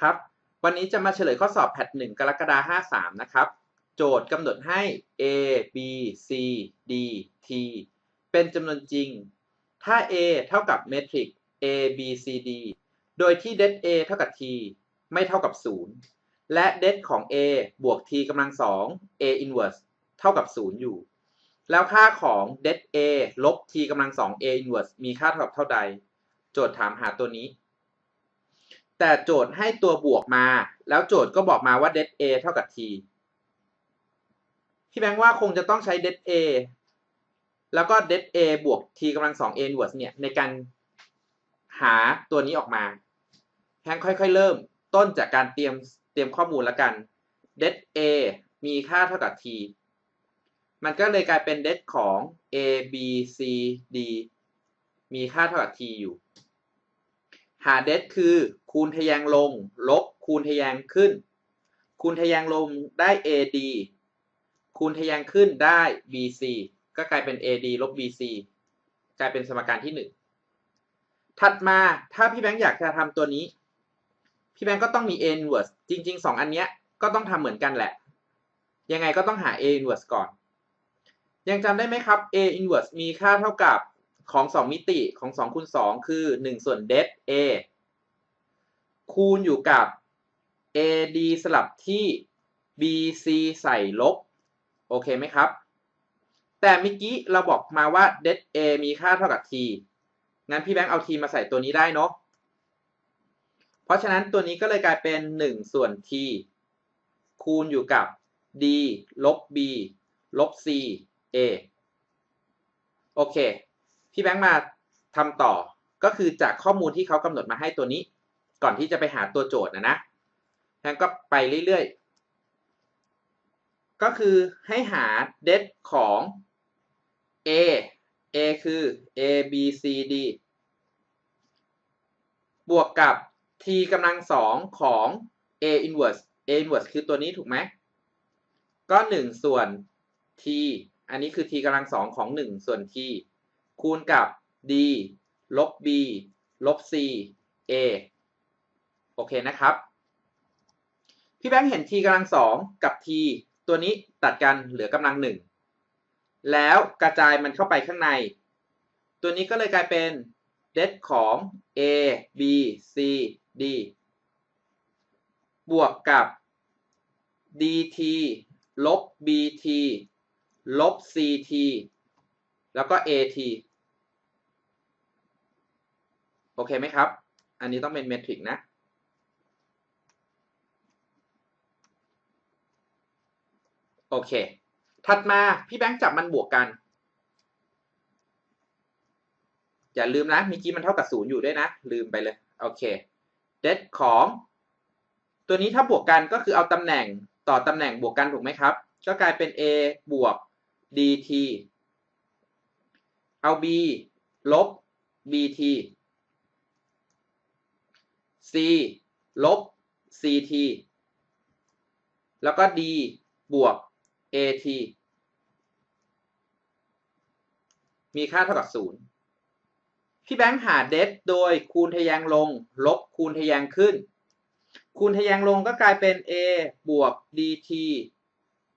ครับ วันนี้จะมาเฉลยข้อสอบแพทหนึ่งกรกฎาคม53 นะครับ โจทย์กำหนดให้ a b c d t เป็นจำนวนจริง ถ้า a เท่ากับเมทริก a b c d โดยที่ det a เท่ากับ t ไม่เท่ากับ 0 และ det ของ a บวก t กำลัง 2 a inverse เท่ากับ 0 อยู่ แล้วค่าของ det a ลบ t กำลัง 2 a inverse มีค่าเท่ากับเท่าใด โจทย์ถามหาตัวนี้ แต่โจทย์ให้ตัวบวกมา แล้วโจทย์ก็บอกมาว่า det a เท่ากับ t พี่แบงค์ว่าคงจะต้องใช้ det a แล้วก็ det a บวก t กำลัง2 a inverse เนี่ยในการหาตัวนี้ออกมาแพงค่อยๆ เริ่มต้นจากการเตรียมเตรียมข้อมูลแล้วกัน det a มีค่าเท่ากับ t มันก็เลยกลายเป็น det ของ a b c d มีค่าเท่ากับ t อยู่ หา det คือคูณทะแยงลง ลบคูณทะแยงขึ้น คูณทะแยงลงได้ ad คูณทะแยงขึ้นได้ bc ก็กลายเป็น ad ลบ bc กลายเป็นสมการที่หนึ่งถัดมาถ้าพี่แบงค์อยากจะทำตัวนี้ พี่แบงค์ก็ต้องมี a inverse จริงๆสองอันเนี้ยก็ต้องทำเหมือนกันแหละ ยังไงก็ต้องหา a inverse ก่อน ยังจำได้ไหมครับ a inverse มีค่าเท่ากับ ของ 2 มิติของ2คูณ2คือ 1 ส่วน det a คูณอยู่กับ ad สลับที่ bc ใส่ลบ โอเคไหมครับ แต่เมื่อกี้เราบอกมาว่า det a มีค่าเท่ากับ t งั้นพี่แบงค์เอา t มาใส่ตัวนี้ได้เนาะ เพราะฉะนั้นตัวนี้ก็เลยกลายเป็น 1 ส่วน t คูณอยู่กับ d ลบ b ลบ c a โอเค พี่แบงค์มาทำต่อก็คือจากข้อมูลที่เขากำหนดมาให้ตัวนี้ ก่อนที่จะไปหาตัวโจทย์นะนะแบงค์ก็ไปเรื่อยๆ ก็คือให้หา det ของ a a คือ a b c d บวกกับ t กำลังสองของ a inverse a inverse คือตัวนี้ถูกไหม ก็ 1 ส่วน t อันนี้คือ t กำลังสองของ 1 ส่วน t คูณกับ d ลบ b ลบ c a โอเคนะครับ พี่แบงค์เห็น t กำลังสองกับ t ตัวนี้ตัดกันเหลือกำลังหนึ่งแล้วกระจายมันเข้าไปข้างใน ตัวนี้ก็เลยกลายเป็น det ของ a b c d บวกกับ dt ลบ bt ลบ ct แล้วก็ at โอเคไหมครับ อันนี้ต้องเป็นเมทริกนะ โอเค ถัดมาพี่แบงค์จับมันบวกกัน อย่าลืมนะเมื่อกี้มันเท่ากับศูนย์อยู่ด้วยนะ ลืมไปเลย โอเค det ของ ตัวนี้ถ้าบวกกันก็คือเอาตำแหน่งต่อตำแหน่งบวกกันถูกไหมครับ ก็กลายเป็น a บวก dt เอา b ลบ bt c ลบ ct แล้วก็ d บวก at มีค่าเท่ากับ 0 พี่แบงค์หาเดทโดยคูณทะแยงลง ลบคูณทะแยงขึ้น คูณทะแยงลงก็กลายเป็น a บวก dt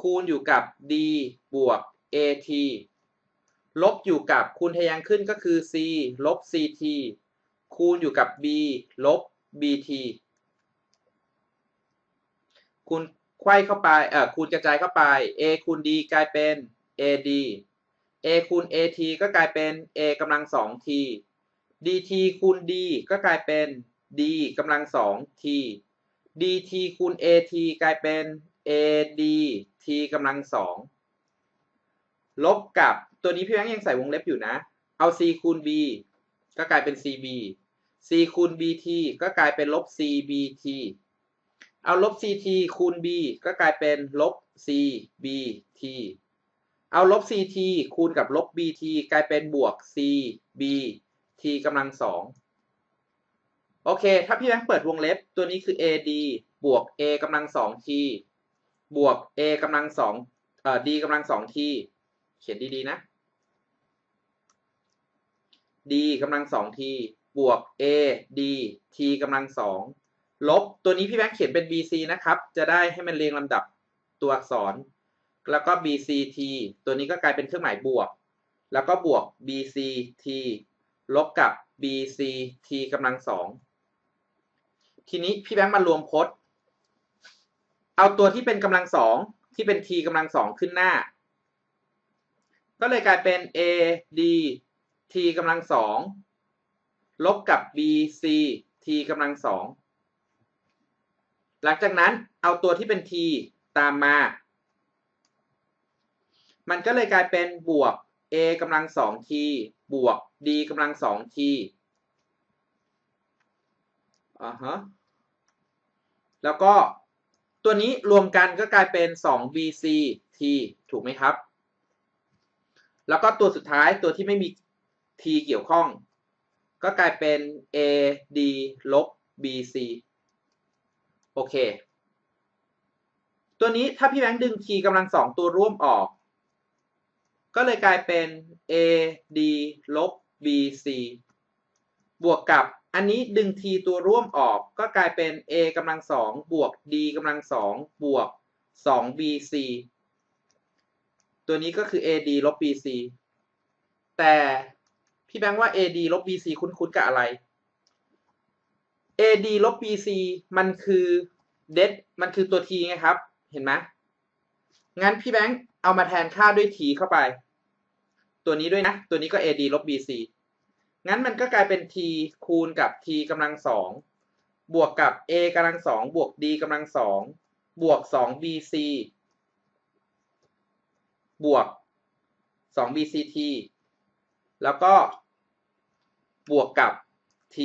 คูณอยู่กับ d บวก at ลบอยู่กับคูณทะแยงขึ้นก็คือ c ลบ ct คูณอยู่กับ b ลบ bt คูณไขว้เข้าไปเอ่อคูณกระจายเข้าไป a คูณ d กลายเป็น ad a คูณ at ก็กลายเป็น a กำลังสอง t dt คูณ d ก็กลายเป็น d กำลังสอง t dt คูณ at กลายเป็น ad t กำลังสองลบกับตัวนี้พี่แบงค์ยังใส่วงเล็บอยู่นะ เอา c คูณ b ก็กลายเป็น cb c คูณ bt ก็กลายเป็นลบ cbt เอาลบ ct คูณ b ก็กลายเป็นลบ cbt เอาลบ ct คูณกับลบ bt กลายเป็นบวก cbt กำลังสองโอเค ถ้าพี่แบงค์เปิดวงเล็บตัวนี้คือ ad บวก a กำลังสอง t บวก a กำลังสองเอ่อ d กำลังสอง t เขียนดีๆนะ d กำลังสอง t บวก a d t กำลังสองลบตัวนี้พี่แบงค์เขียนเป็น bc นะครับ จะได้ให้มันเรียงลำดับตัวอักษร แล้วก็ bct ตัวนี้ก็กลายเป็นเครื่องหมายบวก แล้วก็บวก bct ลบกับ bct กำลังสองทีนี้พี่แบงค์มารวมพจน์ เอาตัวที่เป็นกำลังสองที่เป็น t กำลังสองขึ้นหน้า ก็เลยกลายเป็น a d t กำลังสอง ลบกับ b c t กำลังสองหลังจากนั้นเอาตัวที่เป็น t ตามมา มันก็เลยกลายเป็นบวก a กำลังสอง t บวก d กำลังสอง t อ่าฮะแล้วก็ตัวนี้รวมกันก็กลายเป็น 2 bc t ถูกไหมครับ แล้วก็ตัวสุดท้ายตัวที่ไม่มี t เกี่ยวข้อง ก็กลายเป็น a d ลบ bc โอเค ตัวนี้ถ้าพี่แบงค์ดึง t กำลังสองตัวร่วมออก ก็เลยกลายเป็น a d ลบ bc บวกกับอันนี้ดึง t ตัวร่วมออกก็กลายเป็น a กำลังสองบวก d กำลังสองบวก 2 bc ตัวนี้ก็คือ ad ลบ bc แต่ พี่แบงค์ว่า ad ลบ bc คุ้นๆกับอะไร ad ลบ bc มันคือ det มันคือตัว t ไงครับ เห็นไหมงั้นพี่แบงค์เอามาแทนค่าด้วย t เข้าไป ตัวนี้ด้วยนะ ตัวนี้ก็ ad ลบ bc งั้นมันก็กลายเป็น t คูณกับ t กำลังสองบวกกับ a กำลังสองบวก d กำลังสองบวก 2 bc บวก 2 bct แล้วก็บวกกับ t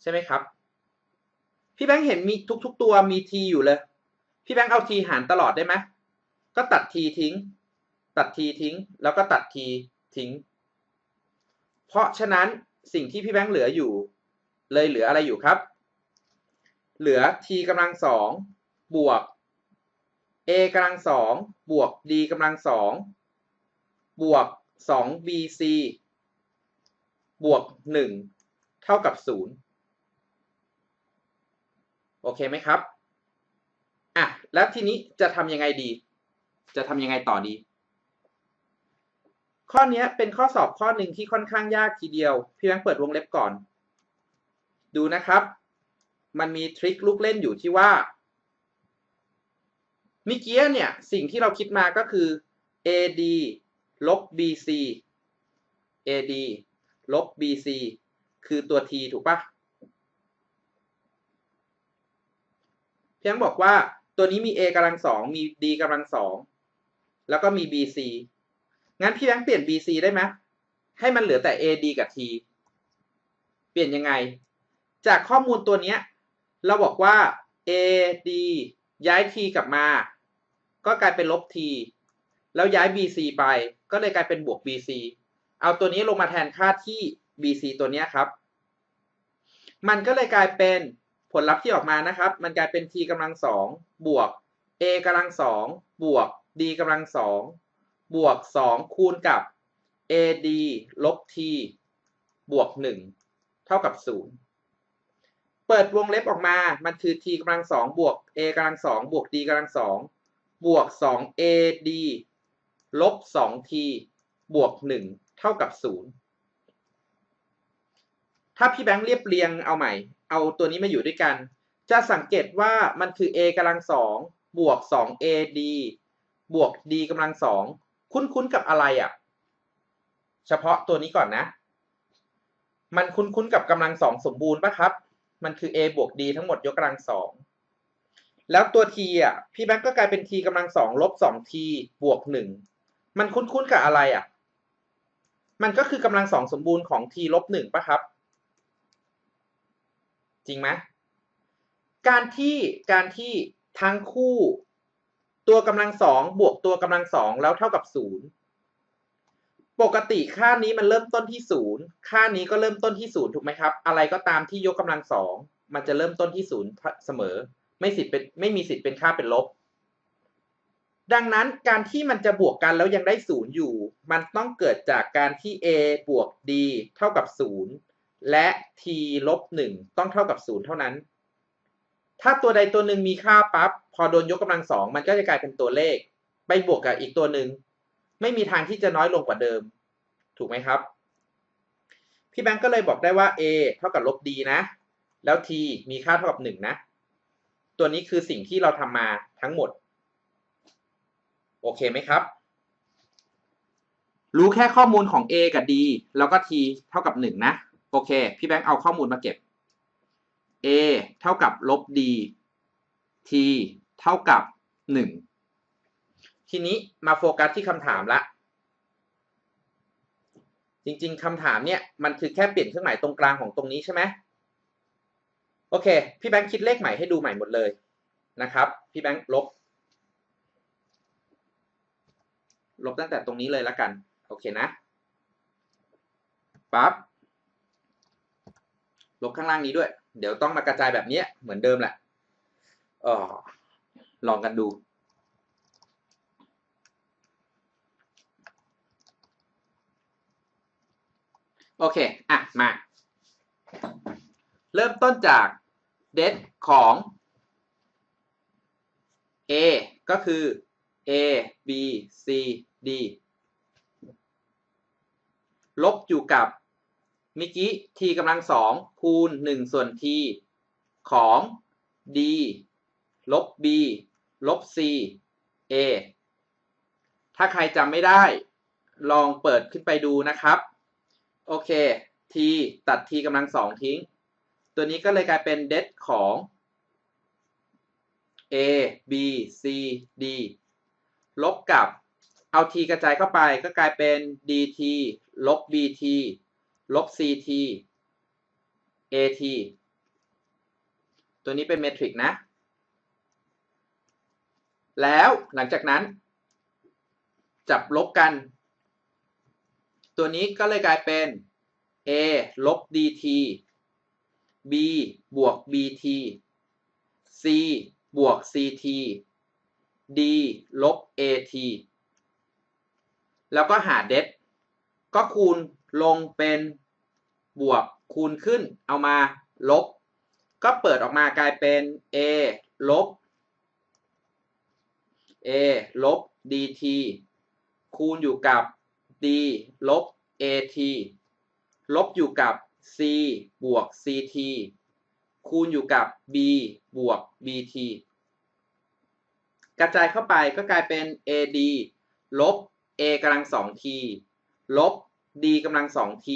ใช่ไหมครับ พี่แบงค์เห็นมีทุก ๆ ตัวมี t อยู่เลย พี่แบงค์เอา t หารตลอดได้ไหมก็ตัด t ทิ้ง ตัด t ทิ้ง แล้วก็ตัด t ทิ้ง เพราะฉะนั้นสิ่งที่พี่แบงค์เหลืออยู่ เลยเหลืออะไรอยู่ครับ เหลือ t กำลังสองบวก a กำลังสองบวก d กำลังสอง บวก 2 bc บวก 1 เท่ากับ 0 โอเคไหมครับ อะ แล้วทีนี้จะทำยังไงดี จะทำยังไงต่อดี ข้อนี้เป็นข้อสอบข้อหนึ่งที่ค่อนข้างยากทีเดียว พี่แบงค์เปิดวงเล็บก่อน ดูนะครับ มันมีทริคลูกเล่นอยู่ที่ว่าเมื่อกี้เนี่ย สิ่งที่เราคิดมาก็คือ AD ลบ BC AD ลบ BC คือตัว T ถูกปะเพียงบอกว่าตัวนี้มี A กำลังสองมี D กำลังสองแล้วก็มี BC งั้นพี่แบงค์เปลี่ยน BC ได้ไหมให้มันเหลือแต่ AD กับ T เปลี่ยนยังไง จากข้อมูลตัวนี้เราบอกว่า AD ย้าย T กลับมา ก็กลายเป็นลบ T แล้วย้าย BC ไป ก็เลยกลายเป็นบวก BC เอาตัวนี้ลงมาแทนค่าที่ BC ตัวนี้ครับ มันก็เลยกลายเป็นผลลัพธ์ที่ออกมานะครับ มันกลายเป็น t กำลังสองบวก a กำลังสองบวก d กำลังสองบวกสองคูณกับ ad ลบ t บวกหนึ่งเท่ากับศูนย์เปิดวงเล็บออกมา มันคือ t กำลังสองบวก a กำลังสองบวก d กำลังสองบวกสอง ad ลบสอง t บวกหนึ่งเท่ากับศูนย์ถ้าพี่แบงค์เรียบเรียงเอาใหม่ เอาตัวนี้มาอยู่ด้วยกัน จะสังเกตว่ามันคือ a กำลังสองบวกสอง ad บวก d กำลังสองคุ้นๆกับอะไรอะ เฉพาะตัวนี้ก่อนนะ มันคุ้นๆกับกำลังสองสมบูรณ์ปะครับ มันคือ a บวก d ทั้งหมดยกกำลังสองแล้วตัว t อะ พี่แบงค์ก็กลายเป็น t กำลังสองลบสอง t บวกหนึ่ง มันคุ้นๆกับอะไรอะ มันก็คือกำลังสองสมบูรณ์ของ t ลบหนึ่งปะครับ จริงไหมการที่การที่ทั้งคู่ ตัวกำลังสองบวกตัวกำลังสองแล้วเท่ากับศูนย์ปกติค่านี้มันเริ่มต้นที่ศูนย์ค่านี้ก็เริ่มต้นที่ศูนย์ถูกไหมครับ อะไรก็ตามที่ยกกำลังสองมันจะเริ่มต้นที่ศูนย์เสมอ ไม่สิทธิ์เป็นไม่มีสิทธิ์เป็นค่าเป็นลบ ดังนั้นการที่มันจะบวกกันแล้วยังได้ศูนย์อยู่ มันต้องเกิดจากการที่ a บวก d เท่ากับศูนย์และ t ลบหนึ่งต้องเท่ากับศูนย์เท่านั้น ถ้าตัวใดตัวหนึ่งมีค่าปั๊บพอโดนยกกำลังสองมันก็จะกลายเป็นตัวเลข ไปบวกกับอีกตัวหนึ่งไม่มีทางที่จะน้อยลงกว่าเดิม ถูกไหมครับ พี่แบงก์ก็เลยบอกได้ว่า a เท่ากับลบ d นะ แล้ว t มีค่าเท่ากับหนึ่งนะ ตัวนี้คือสิ่งที่เราทำมาทั้งหมด โอเคไหมครับ รู้แค่ข้อมูลของ a กับ d แล้วก็ t เท่ากับหนึ่งนะ โอเค พี่แบงค์เอาข้อมูลมาเก็บ a เท่ากับลบ d t เท่ากับหนึ่งทีนี้มาโฟกัสที่คำถามละจริงๆคำถามเนี่ยมันคือแค่เปลี่ยนเครื่องหมายตรงกลางของตรงนี้ใช่ไหมโอเค พี่แบงค์คิดเลขใหม่ให้ดูใหม่หมดเลยนะครับ พี่แบงค์ลบ ลบตั้งแต่ตรงนี้เลยแล้วกัน โอเคนะปั๊บลบข้างล่างนี้ด้วย เดี๋ยวต้องมากระจายแบบนี้เหมือนเดิมแหละออลองกันดู โอเค อะ มา เริ่มต้นจากเดทของ A ก็คือ A B C D ลบอยู่กับเมื่อกี้ t กำลังสองคูณหนึ่งส่วน t ของ d ลบ b ลบ c a ถ้าใครจำไม่ได้ ลองเปิดขึ้นไปดูนะครับ โอเค t ตัด t กำลังสองทิ้ง ตัวนี้ก็เลยกลายเป็นเดทของ a b c d ลบกับเอา t กระจายเข้าไปก็กลายเป็น dt ลบ bt ลบ ct at ตัวนี้เป็นเมทริกนะ แล้วหลังจากนั้น จับลบกัน ตัวนี้ก็เลยกลายเป็น a ลบ dt b บวก bt c บวก ct d ลบ at แล้วก็หาเดทก็คูณลงเป็นบวกคูณขึ้นเอามาลบ ก็เปิดออกมากลายเป็น a ลบ a ลบ dt คูณอยู่กับ d ลบ at ลบอยู่กับ c บวก ct คูณอยู่กับ b บวก bt กระจายเข้าไปก็กลายเป็น ad ลบ a กำลังสอง t ลบ d กำลังสอง t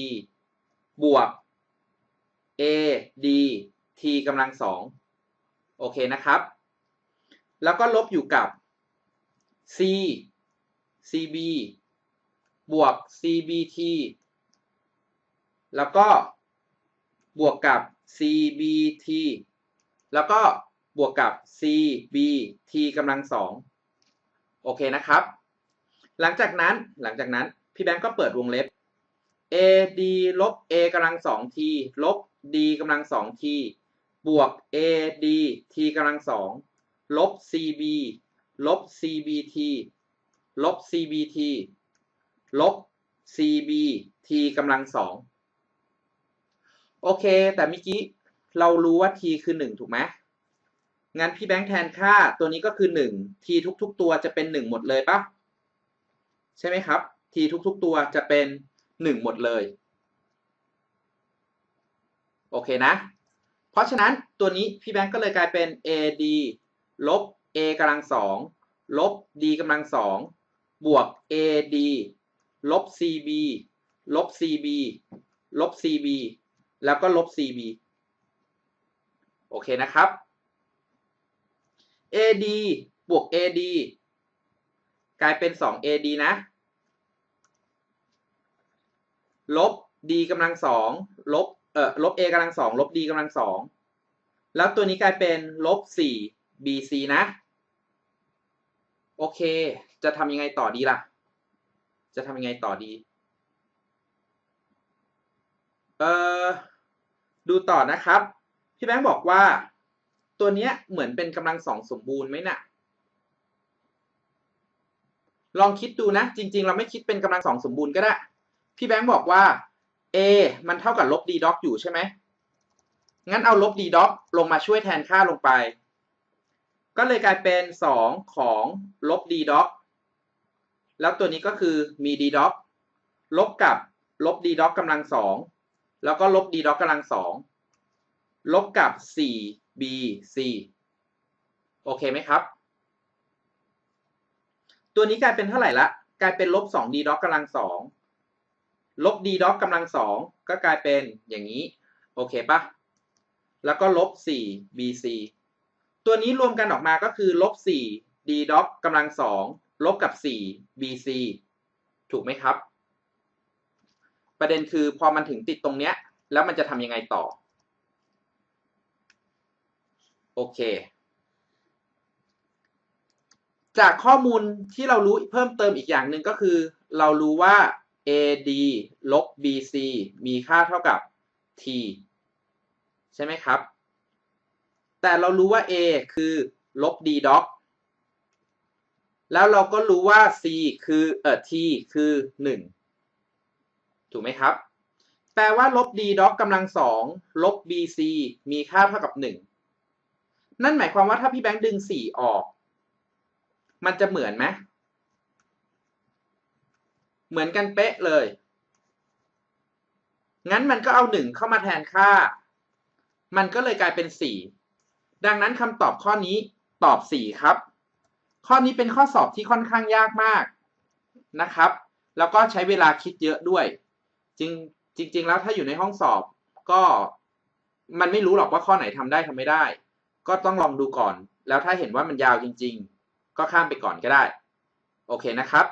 บวก a d t กำลังสองโอเคนะครับ แล้วก็ลบอยู่กับ c cb บวก cbt แล้วก็บวกกับ cbt แล้วก็ บวกกับ cbt กำลังสองโอเคนะครับ หลังจากนั้นหลังจากนั้นพี่แบงก์ก็เปิดวงเล็บ ad ลบ a กำลังสอง t ลบ d กำลังสอง t บวก ad t กำลังสองลบ cb ลบ cbt ลบ cbt ลบ cb t กำลังสองโอเค แต่เมื่อกี้เรารู้ว่า t คือหนึ่งถูกไหม งั้นพี่แบงค์แทนค่าตัวนี้ก็คือหนึ่ง t ทุก ๆ ตัวจะเป็นหนึ่งหมดเลยปะใช่ไหมครับ t ทุก ๆ ตัวจะเป็นหนึ่งหมดเลย โอเคนะ เพราะฉะนั้นตัวนี้พี่แบงค์ก็เลยกลายเป็น ad ลบ a กำลังสองลบ d กำลังสองบวก ad ลบ cb ลบ cb ลบ cb แล้วก็ลบ cb โอเคนะครับ ad บวก ad กลายเป็น 2ad นะ ลบ d กำลังสองลบ เอ่อ ลบ a กำลังสองลบ d กำลังสองแล้วตัวนี้กลายเป็นลบ 4 bc นะ โอเค จะทำยังไงต่อดีล่ะ จะทำยังไงต่อดี เอ่อ ดูต่อนะครับ พี่แบงค์บอกว่า ตัวเนี้ยเหมือนเป็นกำลังสองสมบูรณ์ไหมนะ่ะ ลองคิดดูนะ จริง ๆ เราไม่คิดเป็นกำลังสองสมบูรณ์ก็ได้ พี่แบงค์บอกว่า a มันเท่ากับลบ d doc อยู่ใช่ไหม งั้นเอาลบ d doc ลงมาช่วยแทนค่าลงไป ก็เลยกลายเป็น 2 ของลบ d doc แล้วตัวนี้ก็คือมี d doc ลบกับลบ d doc กำลังสองแล้วก็ลบ d doc กำลังสองลบกับ 4 b c โอเคไหมครับ ตัวนี้กลายเป็นเท่าไหร่ละ กลายเป็นลบ2 d doc กำลังสองลบ d doc กำลังสองก็กลายเป็นอย่างนี้ โอเคปะแล้วก็ลบ4 bc ตัวนี้รวมกันออกมาก็คือลบ4 d doc กำลังสองลบกับ4 bc ถูกไหมครับ ประเด็นคือพอมันถึงติดตรงเนี้ย แล้วมันจะทำยังไงต่อ โอเค จากข้อมูลที่เรารู้เพิ่มเติมอีกอย่างหนึ่งก็คือ เรารู้ว่า AD ลบ BC มีค่าเท่ากับ T ใช่ไหมครับ แต่เรารู้ว่า A คือลบ D doc แล้วเราก็รู้ว่า C คือเอ่อ T คือ 1 ถูกไหมครับ แปลว่าลบ D doc กำลังสองลบ BC มีค่าเท่ากับ 1 นั่นหมายความว่าถ้าพี่แบงค์ดึง4ออก มันจะเหมือนไหมเหมือนกันเป๊ะเลย งั้นมันก็เอา1เข้ามาแทนค่า มันก็เลยกลายเป็น4ดังนั้นคำตอบข้อนี้ตอบ4ครับ ข้อนี้เป็นข้อสอบที่ค่อนข้างยากมากนะครับ แล้วก็ใช้เวลาคิดเยอะด้วย จริงจริง ๆ แล้วถ้าอยู่ในห้องสอบก็มันไม่รู้หรอกว่าข้อไหนทำได้ทำไม่ได้ ก็ต้องลองดูก่อน แล้วถ้าเห็นว่ามันยาวจริง ๆ ก็ข้ามไปก่อนก็ได้ โอเคนะครับ